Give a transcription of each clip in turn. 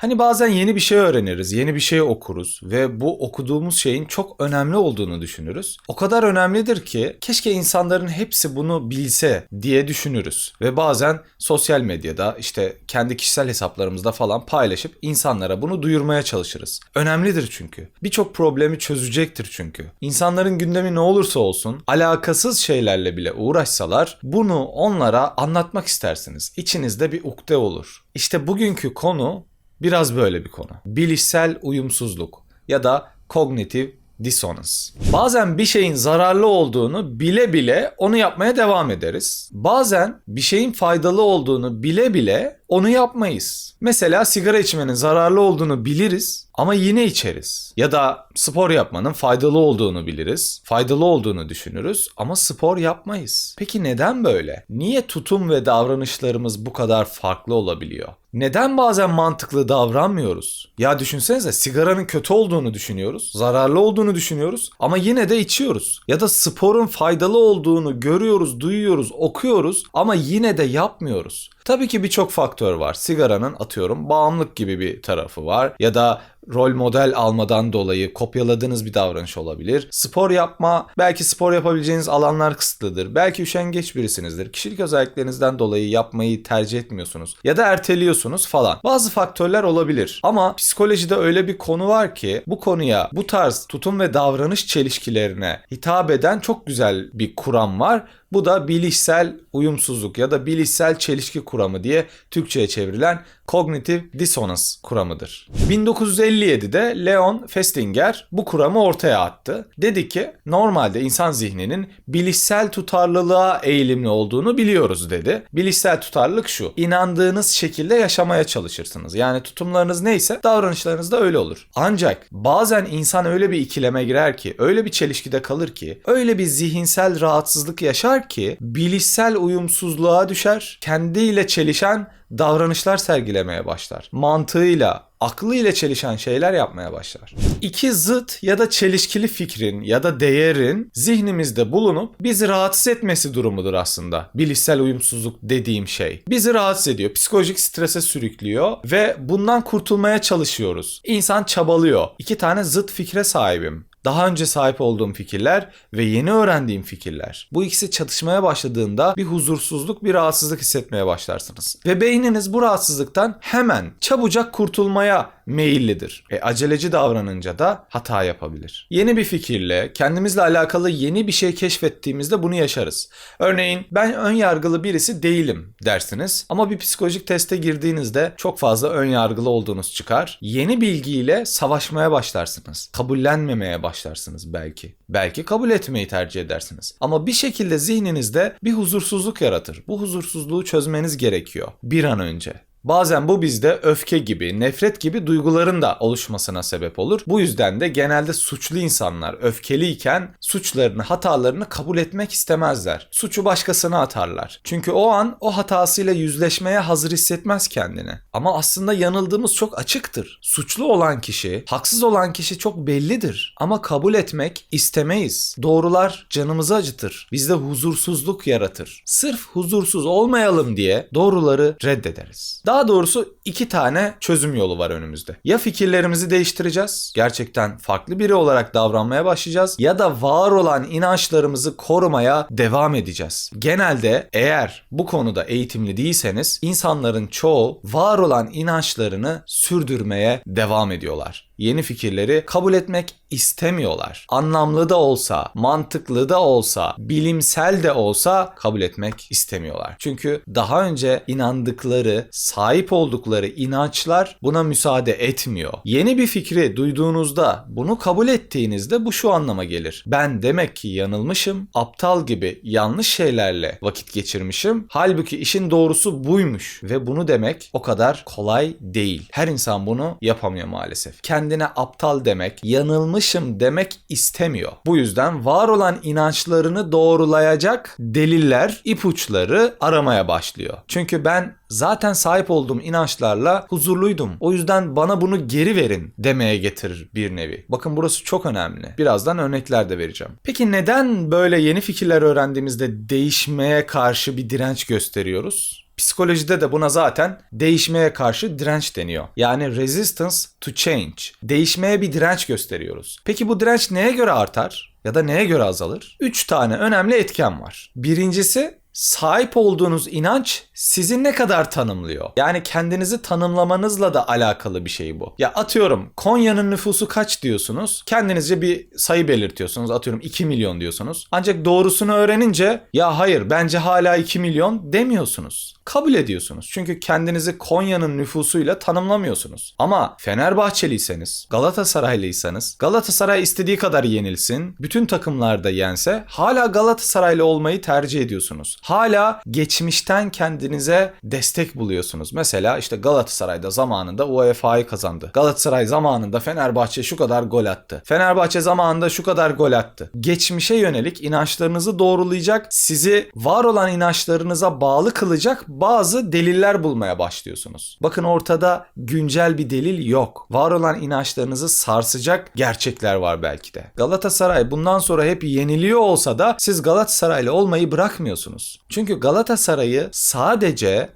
Hani bazen yeni bir şey öğreniriz, yeni bir şey okuruz ve bu okuduğumuz şeyin çok önemli olduğunu düşünürüz. O kadar önemlidir ki keşke insanların hepsi bunu bilse diye düşünürüz. Ve bazen sosyal medyada işte kendi kişisel hesaplarımızda falan paylaşıp insanlara bunu duyurmaya çalışırız. Önemlidir çünkü. Birçok problemi çözecektir çünkü. İnsanların gündemi ne olursa olsun alakasız şeylerle bile uğraşsalar bunu onlara anlatmak istersiniz. İçinizde bir ukde olur. İşte bugünkü konu biraz böyle bir konu. Bilişsel uyumsuzluk ya da kognitif dissonance. Bazen bir şeyin zararlı olduğunu bile bile onu yapmaya devam ederiz. Bazen bir şeyin faydalı olduğunu bile bile onu yapmayız. Mesela sigara içmenin zararlı olduğunu biliriz ama yine içeriz. Ya da spor yapmanın faydalı olduğunu biliriz, faydalı olduğunu düşünürüz ama spor yapmayız. Peki neden böyle? Niye tutum ve davranışlarımız bu kadar farklı olabiliyor? Neden bazen mantıklı davranmıyoruz? Ya düşünsenize sigaranın kötü olduğunu düşünüyoruz, zararlı olduğunu düşünüyoruz ama yine de içiyoruz. Ya da sporun faydalı olduğunu görüyoruz, duyuyoruz, okuyoruz ama yine de yapmıyoruz. Tabii ki birçok faktör var. Sigaranın atıyorum bağımlılık gibi bir tarafı var ya da rol model almadan dolayı kopyaladığınız bir davranış olabilir. Spor yapma, belki spor yapabileceğiniz alanlar kısıtlıdır. Belki üşengeç birisinizdir. Kişilik özelliklerinizden dolayı yapmayı tercih etmiyorsunuz ya da erteliyorsunuz falan. Bazı faktörler olabilir. Ama psikolojide öyle bir konu var ki bu konuya bu tarz tutum ve davranış çelişkilerine hitap eden çok güzel bir kuram var. Bu da bilişsel uyumsuzluk ya da bilişsel çelişki kuramı diye Türkçe'ye çevrilen kognitif dissonance kuramıdır. 1957'de Leon Festinger bu kuramı ortaya attı. Dedi ki normalde insan zihninin bilişsel tutarlılığa eğilimli olduğunu biliyoruz dedi. Bilişsel tutarlılık şu. inandığınız şekilde yaşamaya çalışırsınız. Yani tutumlarınız neyse davranışlarınız da öyle olur. Ancak bazen insan öyle bir ikileme girer ki, öyle bir çelişkide kalır ki, öyle bir zihinsel rahatsızlık yaşar ki bilişsel uyumsuzluğa düşer, kendiyle çelişen davranışlar sergilemeye başlar. Mantığıyla, aklıyla çelişen şeyler yapmaya başlar. İki zıt ya da çelişkili fikrin ya da değerin zihnimizde bulunup bizi rahatsız etmesi durumudur aslında. Bilişsel uyumsuzluk dediğim şey. Bizi rahatsız ediyor, psikolojik strese sürüklüyor ve bundan kurtulmaya çalışıyoruz. İnsan çabalıyor. İki tane zıt fikre sahibim daha önce sahip olduğum fikirler ve yeni öğrendiğim fikirler. Bu ikisi çatışmaya başladığında bir huzursuzluk, bir rahatsızlık hissetmeye başlarsınız. Ve beyniniz bu rahatsızlıktan hemen çabucak kurtulmaya meyillidir. E aceleci davranınca da hata yapabilir. Yeni bir fikirle, kendimizle alakalı yeni bir şey keşfettiğimizde bunu yaşarız. Örneğin ben ön yargılı birisi değilim dersiniz ama bir psikolojik teste girdiğinizde çok fazla ön yargılı olduğunuz çıkar. Yeni bilgiyle savaşmaya başlarsınız. Kabullenmemeye başlarsınız belki. Belki kabul etmeyi tercih edersiniz. Ama bir şekilde zihninizde bir huzursuzluk yaratır. Bu huzursuzluğu çözmeniz gerekiyor bir an önce. Bazen bu bizde öfke gibi, nefret gibi duyguların da oluşmasına sebep olur. Bu yüzden de genelde suçlu insanlar öfkeliyken suçlarını, hatalarını kabul etmek istemezler. Suçu başkasına atarlar. Çünkü o an o hatasıyla yüzleşmeye hazır hissetmez kendini. Ama aslında yanıldığımız çok açıktır. Suçlu olan kişi, haksız olan kişi çok bellidir. Ama kabul etmek istemeyiz. Doğrular canımızı acıtır. Bizde huzursuzluk yaratır. Sırf huzursuz olmayalım diye doğruları reddederiz. Daha doğrusu iki tane çözüm yolu var önümüzde. Ya fikirlerimizi değiştireceğiz, gerçekten farklı biri olarak davranmaya başlayacağız ya da var olan inançlarımızı korumaya devam edeceğiz. Genelde eğer bu konuda eğitimli değilseniz insanların çoğu var olan inançlarını sürdürmeye devam ediyorlar yeni fikirleri kabul etmek istemiyorlar. Anlamlı da olsa, mantıklı da olsa, bilimsel de olsa kabul etmek istemiyorlar. Çünkü daha önce inandıkları, sahip oldukları inançlar buna müsaade etmiyor. Yeni bir fikri duyduğunuzda, bunu kabul ettiğinizde bu şu anlama gelir. Ben demek ki yanılmışım, aptal gibi yanlış şeylerle vakit geçirmişim. Halbuki işin doğrusu buymuş ve bunu demek o kadar kolay değil. Her insan bunu yapamıyor maalesef. Kendi kendine aptal demek, yanılmışım demek istemiyor. Bu yüzden var olan inançlarını doğrulayacak deliller, ipuçları aramaya başlıyor. Çünkü ben zaten sahip olduğum inançlarla huzurluydum. O yüzden bana bunu geri verin demeye getirir bir nevi. Bakın burası çok önemli. Birazdan örnekler de vereceğim. Peki neden böyle yeni fikirler öğrendiğimizde değişmeye karşı bir direnç gösteriyoruz? Psikolojide de buna zaten değişmeye karşı direnç deniyor. Yani resistance to change. Değişmeye bir direnç gösteriyoruz. Peki bu direnç neye göre artar? Ya da neye göre azalır? Üç tane önemli etken var. Birincisi sahip olduğunuz inanç sizi ne kadar tanımlıyor? Yani kendinizi tanımlamanızla da alakalı bir şey bu. Ya atıyorum Konya'nın nüfusu kaç diyorsunuz? Kendinizce bir sayı belirtiyorsunuz. Atıyorum 2 milyon diyorsunuz. Ancak doğrusunu öğrenince ya hayır bence hala 2 milyon demiyorsunuz. Kabul ediyorsunuz. Çünkü kendinizi Konya'nın nüfusuyla tanımlamıyorsunuz. Ama Fenerbahçeliyseniz, Galatasaraylıysanız, Galatasaray istediği kadar yenilsin, bütün takımlarda yense hala Galatasaraylı olmayı tercih ediyorsunuz. Hala geçmişten kendinize destek buluyorsunuz. Mesela işte Galatasaray'da zamanında UEFA'yı kazandı. Galatasaray zamanında Fenerbahçe şu kadar gol attı. Fenerbahçe zamanında şu kadar gol attı. Geçmişe yönelik inançlarınızı doğrulayacak, sizi var olan inançlarınıza bağlı kılacak bazı deliller bulmaya başlıyorsunuz. Bakın ortada güncel bir delil yok. Var olan inançlarınızı sarsacak gerçekler var belki de. Galatasaray bundan sonra hep yeniliyor olsa da siz Galatasaraylı olmayı bırakmıyorsunuz. Çünkü Galatasaray'ı sadece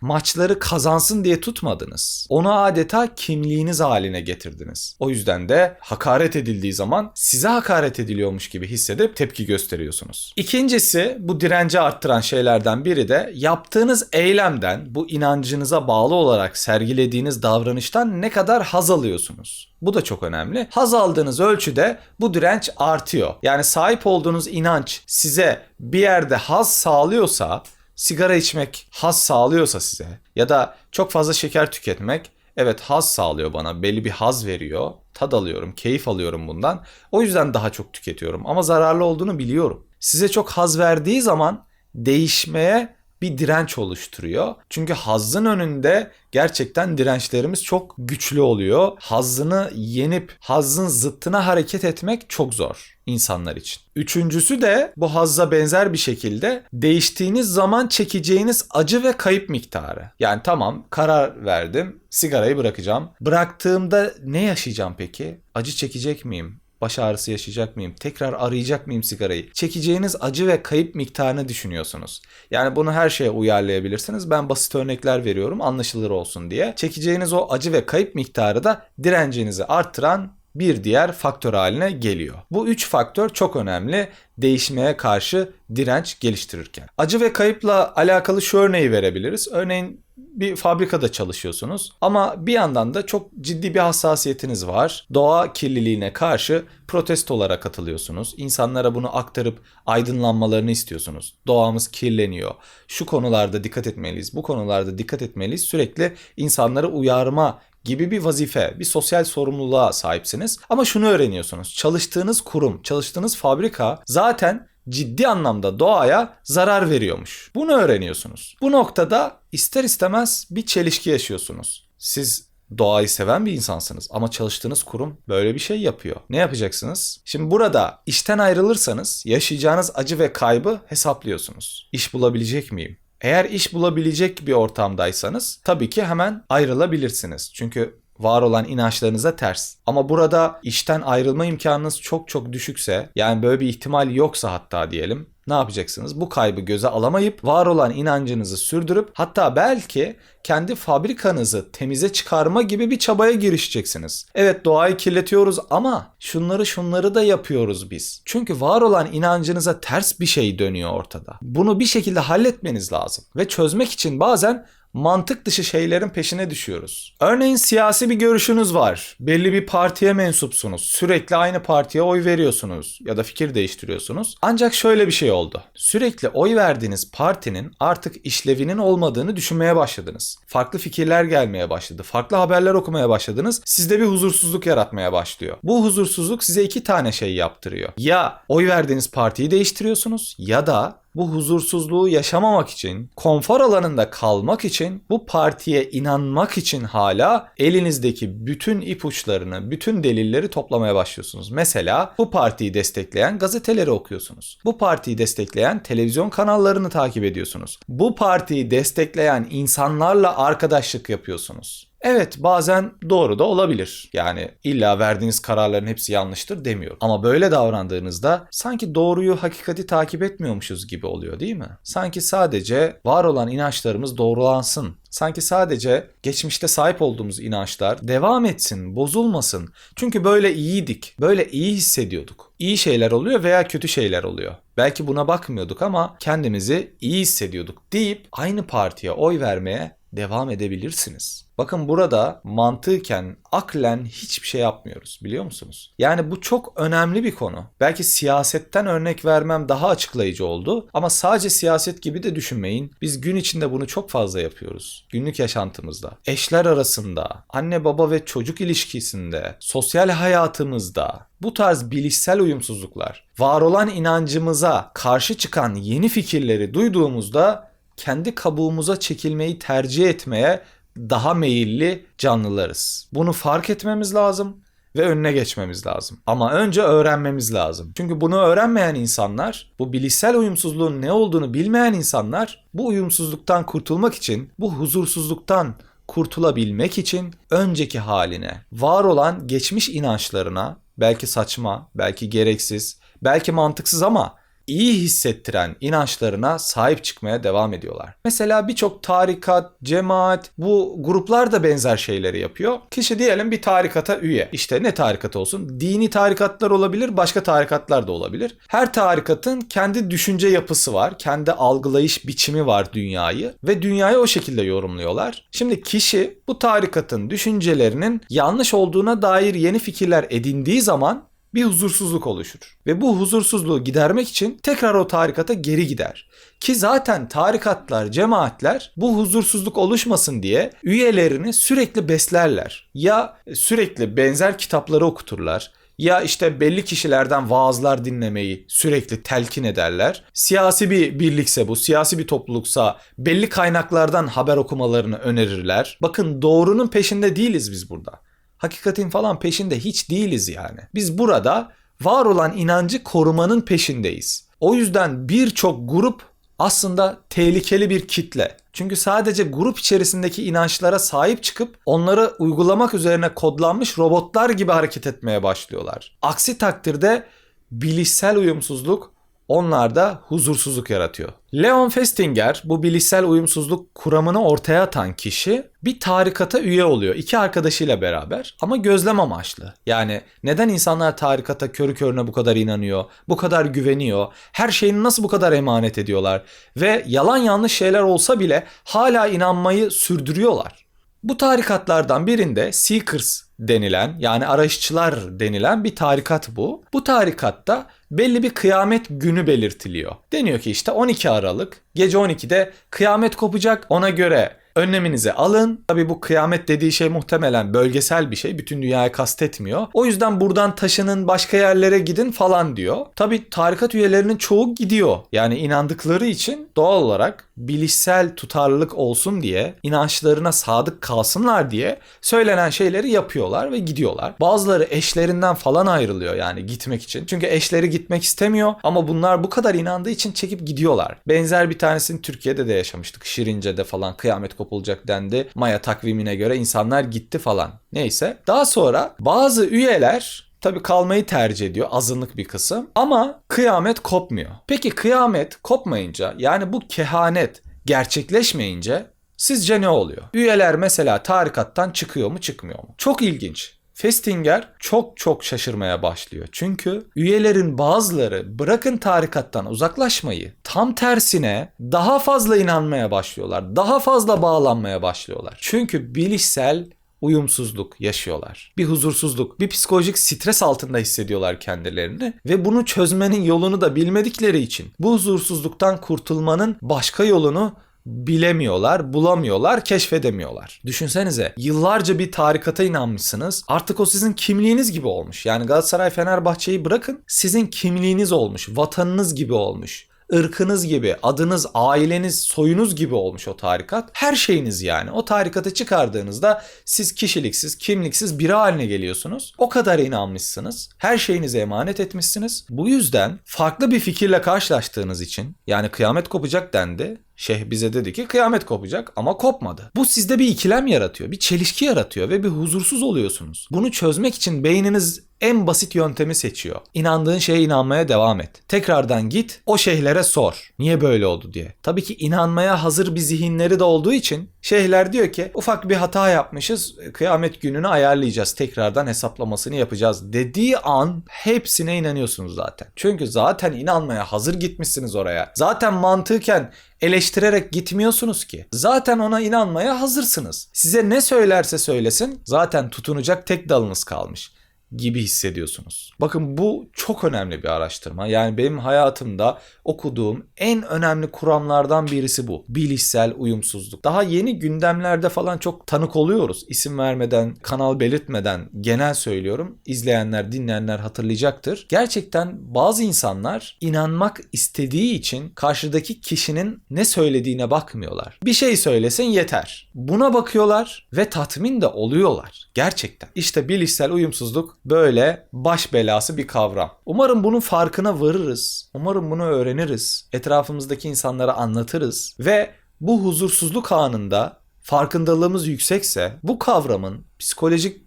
maçları kazansın diye tutmadınız. Onu adeta kimliğiniz haline getirdiniz. O yüzden de hakaret edildiği zaman size hakaret ediliyormuş gibi hissedip tepki gösteriyorsunuz. İkincisi bu direnci arttıran şeylerden biri de yaptığınız eylemden bu inancınıza bağlı olarak sergilediğiniz davranıştan ne kadar haz alıyorsunuz. Bu da çok önemli. Haz aldığınız ölçüde bu direnç artıyor. Yani sahip olduğunuz inanç size bir yerde haz sağlıyorsa, sigara içmek haz sağlıyorsa size ya da çok fazla şeker tüketmek evet haz sağlıyor bana. Belli bir haz veriyor. Tad alıyorum, keyif alıyorum bundan. O yüzden daha çok tüketiyorum ama zararlı olduğunu biliyorum. Size çok haz verdiği zaman değişmeye bir direnç oluşturuyor. Çünkü hazzın önünde gerçekten dirençlerimiz çok güçlü oluyor. Hazzını yenip hazzın zıttına hareket etmek çok zor insanlar için. Üçüncüsü de bu hazza benzer bir şekilde değiştiğiniz zaman çekeceğiniz acı ve kayıp miktarı. Yani tamam karar verdim sigarayı bırakacağım. Bıraktığımda ne yaşayacağım peki? Acı çekecek miyim? Baş ağrısı yaşayacak mıyım? Tekrar arayacak mıyım sigarayı? Çekeceğiniz acı ve kayıp miktarını düşünüyorsunuz. Yani bunu her şeye uyarlayabilirsiniz. Ben basit örnekler veriyorum anlaşılır olsun diye. Çekeceğiniz o acı ve kayıp miktarı da direncinizi arttıran bir diğer faktör haline geliyor. Bu üç faktör çok önemli değişmeye karşı direnç geliştirirken. Acı ve kayıpla alakalı şu örneği verebiliriz. Örneğin bir fabrikada çalışıyorsunuz ama bir yandan da çok ciddi bir hassasiyetiniz var. Doğa kirliliğine karşı protestolara katılıyorsunuz. İnsanlara bunu aktarıp aydınlanmalarını istiyorsunuz. Doğamız kirleniyor. Şu konularda dikkat etmeliyiz. Bu konularda dikkat etmeliyiz. Sürekli insanları uyarma gibi bir vazife, bir sosyal sorumluluğa sahipsiniz. Ama şunu öğreniyorsunuz. Çalıştığınız kurum, çalıştığınız fabrika zaten ciddi anlamda doğaya zarar veriyormuş. Bunu öğreniyorsunuz. Bu noktada ister istemez bir çelişki yaşıyorsunuz. Siz doğayı seven bir insansınız ama çalıştığınız kurum böyle bir şey yapıyor. Ne yapacaksınız? Şimdi burada işten ayrılırsanız yaşayacağınız acı ve kaybı hesaplıyorsunuz. İş bulabilecek miyim? Eğer iş bulabilecek bir ortamdaysanız tabii ki hemen ayrılabilirsiniz. Çünkü var olan inançlarınıza ters. Ama burada işten ayrılma imkanınız çok çok düşükse yani böyle bir ihtimal yoksa hatta diyelim ne yapacaksınız? Bu kaybı göze alamayıp var olan inancınızı sürdürüp hatta belki kendi fabrikanızı temize çıkarma gibi bir çabaya girişeceksiniz. Evet doğayı kirletiyoruz ama şunları şunları da yapıyoruz biz. Çünkü var olan inancınıza ters bir şey dönüyor ortada. Bunu bir şekilde halletmeniz lazım. Ve çözmek için bazen mantık dışı şeylerin peşine düşüyoruz. Örneğin siyasi bir görüşünüz var. Belli bir partiye mensupsunuz. Sürekli aynı partiye oy veriyorsunuz ya da fikir değiştiriyorsunuz. Ancak şöyle bir şey oldu. Sürekli oy verdiğiniz partinin artık işlevinin olmadığını düşünmeye başladınız. Farklı fikirler gelmeye başladı. Farklı haberler okumaya başladınız. Sizde bir huzursuzluk yaratmaya başlıyor. Bu huzursuzluk size iki tane şey yaptırıyor. Ya oy verdiğiniz partiyi değiştiriyorsunuz ya da bu huzursuzluğu yaşamamak için, konfor alanında kalmak için, bu partiye inanmak için hala elinizdeki bütün ipuçlarını, bütün delilleri toplamaya başlıyorsunuz. Mesela bu partiyi destekleyen gazeteleri okuyorsunuz. Bu partiyi destekleyen televizyon kanallarını takip ediyorsunuz. Bu partiyi destekleyen insanlarla arkadaşlık yapıyorsunuz. Evet bazen doğru da olabilir. Yani illa verdiğiniz kararların hepsi yanlıştır demiyorum. Ama böyle davrandığınızda sanki doğruyu, hakikati takip etmiyormuşuz gibi oluyor değil mi? Sanki sadece var olan inançlarımız doğrulansın. Sanki sadece geçmişte sahip olduğumuz inançlar devam etsin, bozulmasın. Çünkü böyle iyiydik, böyle iyi hissediyorduk. İyi şeyler oluyor veya kötü şeyler oluyor. Belki buna bakmıyorduk ama kendimizi iyi hissediyorduk deyip aynı partiye oy vermeye devam edebilirsiniz. Bakın burada mantıken, aklen hiçbir şey yapmıyoruz biliyor musunuz? Yani bu çok önemli bir konu. Belki siyasetten örnek vermem daha açıklayıcı oldu ama sadece siyaset gibi de düşünmeyin. Biz gün içinde bunu çok fazla yapıyoruz. Günlük yaşantımızda, eşler arasında, anne baba ve çocuk ilişkisinde, sosyal hayatımızda bu tarz bilişsel uyumsuzluklar, var olan inancımıza karşı çıkan yeni fikirleri duyduğumuzda kendi kabuğumuza çekilmeyi tercih etmeye daha meyilli canlılarız. Bunu fark etmemiz lazım ve önüne geçmemiz lazım. Ama önce öğrenmemiz lazım. Çünkü bunu öğrenmeyen insanlar, bu bilişsel uyumsuzluğun ne olduğunu bilmeyen insanlar bu uyumsuzluktan kurtulmak için, bu huzursuzluktan kurtulabilmek için önceki haline, var olan geçmiş inançlarına, belki saçma, belki gereksiz, belki mantıksız ama iyi hissettiren inançlarına sahip çıkmaya devam ediyorlar. Mesela birçok tarikat, cemaat bu gruplar da benzer şeyleri yapıyor. Kişi diyelim bir tarikata üye. İşte ne tarikat olsun? Dini tarikatlar olabilir, başka tarikatlar da olabilir. Her tarikatın kendi düşünce yapısı var, kendi algılayış biçimi var dünyayı ve dünyayı o şekilde yorumluyorlar. Şimdi kişi bu tarikatın düşüncelerinin yanlış olduğuna dair yeni fikirler edindiği zaman bir huzursuzluk oluşur. Ve bu huzursuzluğu gidermek için tekrar o tarikata geri gider. Ki zaten tarikatlar, cemaatler bu huzursuzluk oluşmasın diye üyelerini sürekli beslerler. Ya sürekli benzer kitapları okuturlar ya işte belli kişilerden vaazlar dinlemeyi sürekli telkin ederler. Siyasi bir birlikse bu, siyasi bir topluluksa belli kaynaklardan haber okumalarını önerirler. Bakın doğrunun peşinde değiliz biz burada hakikatin falan peşinde hiç değiliz yani. Biz burada var olan inancı korumanın peşindeyiz. O yüzden birçok grup aslında tehlikeli bir kitle. Çünkü sadece grup içerisindeki inançlara sahip çıkıp onları uygulamak üzerine kodlanmış robotlar gibi hareket etmeye başlıyorlar. Aksi takdirde bilişsel uyumsuzluk onlarda huzursuzluk yaratıyor. Leon Festinger bu bilişsel uyumsuzluk kuramını ortaya atan kişi bir tarikata üye oluyor. iki arkadaşıyla beraber ama gözlem amaçlı. Yani neden insanlar tarikata körü körüne bu kadar inanıyor, bu kadar güveniyor, her şeyini nasıl bu kadar emanet ediyorlar ve yalan yanlış şeyler olsa bile hala inanmayı sürdürüyorlar. Bu tarikatlardan birinde Seekers denilen yani arayışçılar denilen bir tarikat bu. Bu tarikatta belli bir kıyamet günü belirtiliyor. Deniyor ki işte 12 Aralık gece 12'de kıyamet kopacak ona göre önleminizi alın. Tabi bu kıyamet dediği şey muhtemelen bölgesel bir şey. Bütün dünyaya kastetmiyor. O yüzden buradan taşının başka yerlere gidin falan diyor. Tabi tarikat üyelerinin çoğu gidiyor. Yani inandıkları için doğal olarak bilişsel tutarlılık olsun diye, inançlarına sadık kalsınlar diye söylenen şeyleri yapıyorlar ve gidiyorlar. Bazıları eşlerinden falan ayrılıyor yani gitmek için. Çünkü eşleri gitmek istemiyor ama bunlar bu kadar inandığı için çekip gidiyorlar. Benzer bir tanesini Türkiye'de de yaşamıştık. Şirince'de falan kıyamet kopulacak dendi. Maya takvimine göre insanlar gitti falan. Neyse. Daha sonra bazı üyeler tabii kalmayı tercih ediyor azınlık bir kısım ama kıyamet kopmuyor. Peki kıyamet kopmayınca yani bu kehanet gerçekleşmeyince sizce ne oluyor? Üyeler mesela tarikattan çıkıyor mu çıkmıyor mu? Çok ilginç. Festinger çok çok şaşırmaya başlıyor. Çünkü üyelerin bazıları bırakın tarikattan uzaklaşmayı tam tersine daha fazla inanmaya başlıyorlar. Daha fazla bağlanmaya başlıyorlar. Çünkü bilişsel uyumsuzluk yaşıyorlar. Bir huzursuzluk, bir psikolojik stres altında hissediyorlar kendilerini ve bunu çözmenin yolunu da bilmedikleri için bu huzursuzluktan kurtulmanın başka yolunu bilemiyorlar, bulamıyorlar, keşfedemiyorlar. Düşünsenize yıllarca bir tarikata inanmışsınız. Artık o sizin kimliğiniz gibi olmuş. Yani Galatasaray Fenerbahçe'yi bırakın sizin kimliğiniz olmuş, vatanınız gibi olmuş ırkınız gibi, adınız, aileniz, soyunuz gibi olmuş o tarikat. Her şeyiniz yani. O tarikatı çıkardığınızda siz kişiliksiz, kimliksiz biri haline geliyorsunuz. O kadar inanmışsınız. Her şeyinizi emanet etmişsiniz. Bu yüzden farklı bir fikirle karşılaştığınız için yani kıyamet kopacak dendi Şeyh bize dedi ki kıyamet kopacak ama kopmadı. Bu sizde bir ikilem yaratıyor, bir çelişki yaratıyor ve bir huzursuz oluyorsunuz. Bunu çözmek için beyniniz en basit yöntemi seçiyor. İnandığın şeye inanmaya devam et. Tekrardan git o şeyhlere sor. Niye böyle oldu diye. Tabii ki inanmaya hazır bir zihinleri de olduğu için şeyhler diyor ki ufak bir hata yapmışız. Kıyamet gününü ayarlayacağız. Tekrardan hesaplamasını yapacağız dediği an hepsine inanıyorsunuz zaten. Çünkü zaten inanmaya hazır gitmişsiniz oraya. Zaten mantıken eleştirerek gitmiyorsunuz ki. Zaten ona inanmaya hazırsınız. Size ne söylerse söylesin zaten tutunacak tek dalınız kalmış gibi hissediyorsunuz. Bakın bu çok önemli bir araştırma. Yani benim hayatımda okuduğum en önemli kuramlardan birisi bu. Bilişsel uyumsuzluk. Daha yeni gündemlerde falan çok tanık oluyoruz. İsim vermeden, kanal belirtmeden genel söylüyorum. İzleyenler, dinleyenler hatırlayacaktır. Gerçekten bazı insanlar inanmak istediği için karşıdaki kişinin ne söylediğine bakmıyorlar. Bir şey söylesin yeter. Buna bakıyorlar ve tatmin de oluyorlar. Gerçekten. İşte bilişsel uyumsuzluk böyle baş belası bir kavram. Umarım bunun farkına varırız. Umarım bunu öğreniriz. Etrafımızdaki insanlara anlatırız ve bu huzursuzluk anında farkındalığımız yüksekse bu kavramın psikolojik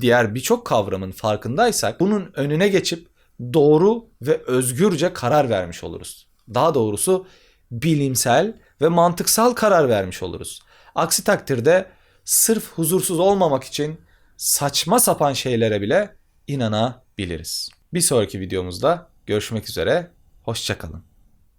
diğer birçok kavramın farkındaysak bunun önüne geçip doğru ve özgürce karar vermiş oluruz. Daha doğrusu bilimsel ve mantıksal karar vermiş oluruz. Aksi takdirde sırf huzursuz olmamak için saçma sapan şeylere bile inanabiliriz. Bir sonraki videomuzda görüşmek üzere, hoşçakalın.